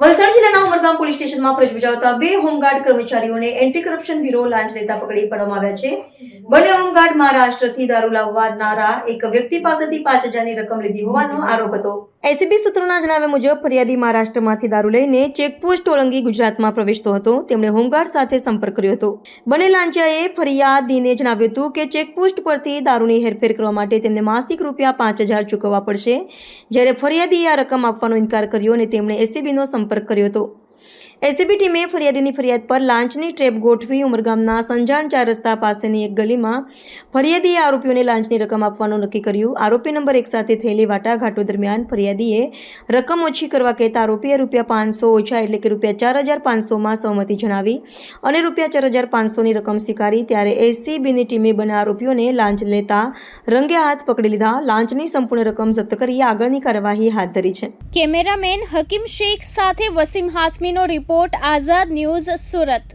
વલસાડ જિલ્લાના ઉમરગામ પોલીસ સ્ટેશનમાં ફરજ બજાવતા બે હોમગાર્ડ કર્મચારીઓને એન્ટી કરપ્શન બ્યુરો લાંચ લેતા પકડી પાડવામાં આવ્યા છે. બંને હોમગાર્ડ મહારાષ્ટ્રથી દારૂ લાવનારા એક વ્યક્તિ પાસેથી પાંચ હજારની રકમ લીધી હોવાનો આરોપ હતો. એસીબી સૂત્રોના જણાવ્યા મુજબ, ફરિયાદી મહારાષ્ટ્રમાંથી દારૂ લઈને ચેકપોસ્ટ ઓળંગી ગુજરાતમાં પ્રવેશતો હતો. તેમણે હોમગાર્ડ સાથે સંપર્ક કર્યો હતો. બંને લાંચાએ ફરિયાદીને જણાવ્યું હતું કે, ચેકપોસ્ટ પરથી દારૂની હેરફેર કરવા માટે તેમને માસિક રૂપિયા પાંચ હજાર ચૂકવવા પડશે. જ્યારે ફરિયાદીએ આ રકમ આપવાનો ઇનકાર કર્યો અને તેમણે એસીબીનો સંપર્ક કર્યો હતો. એસીબી ટીમે ફરિયાદીની ફરિયાદ પર લાંચની ટ્રેપ ગોઠવી ઉમરગામના સંજાણ ચાર રસ્તા પાસેની એક ગલીમાં ફરિયાદીએ આરોપીઓને લાંચની રકમ આપવાનું નક્કી કર્યું. આરોપી નંબર એક સાથે થયેલી વાટાઘાટો દરમિયાન ફરિયાદીએ રકમ ઓછી કરવા કહેતા આરોપીએ રૂપિયા પાંચસો ઓછા એટલે કે રૂપિયા ચાર હજાર પાંચસોમાં સહમતિ જણાવી અને રૂપિયા ચાર હજાર પાંચસોની રકમ સ્વીકારી. ત્યારે એસીબીની ટીમે બંને આરોપીઓને લાંચ લેતા રંગે હાથ પકડી લીધા. લાંચની સંપૂર્ણ રકમ જપ્ત કરી આગળની કાર્યવાહી હાથ ધરી છે. કેમેરામેન હકીમ શેખ સાથે વસીમ હાસમીનો રિપોર્ટ આઝાદ ન્યૂઝ સુરત.